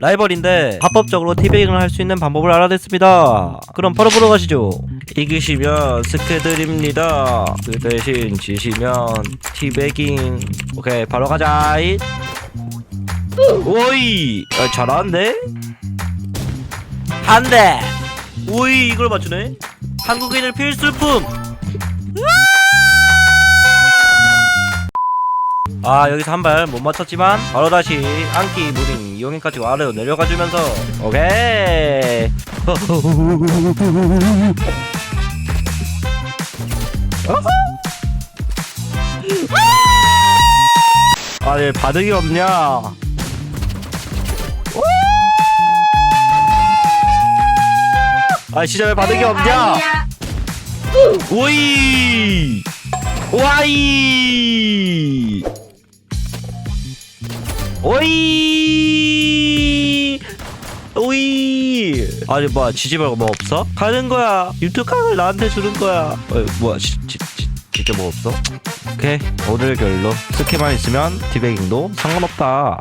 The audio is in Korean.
라이벌인데 합법적으로 티베깅을 할 수 있는 방법을 알아냈습니다. 그럼 바로 보러 가시죠. 이기시면 스크 드립니다. 그 대신 지시면 티베깅. 오케이 바로 가자. 오이 아, 잘하는데? 한 대. 오이 이걸 맞추네. 한국인의 필수품. 아 여기서 한 발 못 맞췄지만 바로 다시 안기 무빙 이용해가지고 아래로 내려가주면서 오케이. 아얘 바둑이 없냐? 아 진짜 왜 바둑이 없냐? 오이! 와이 오이! 오이! 아니 뭐야 지지 말고 뭐 없어? 가는 거야. 유튜브 강을 나한테 주는 거야. 어, 뭐야 지, 지, 지, 진짜 뭐 없어? 오케이. 오늘 결로 스케만 있으면 디베깅도 상관없다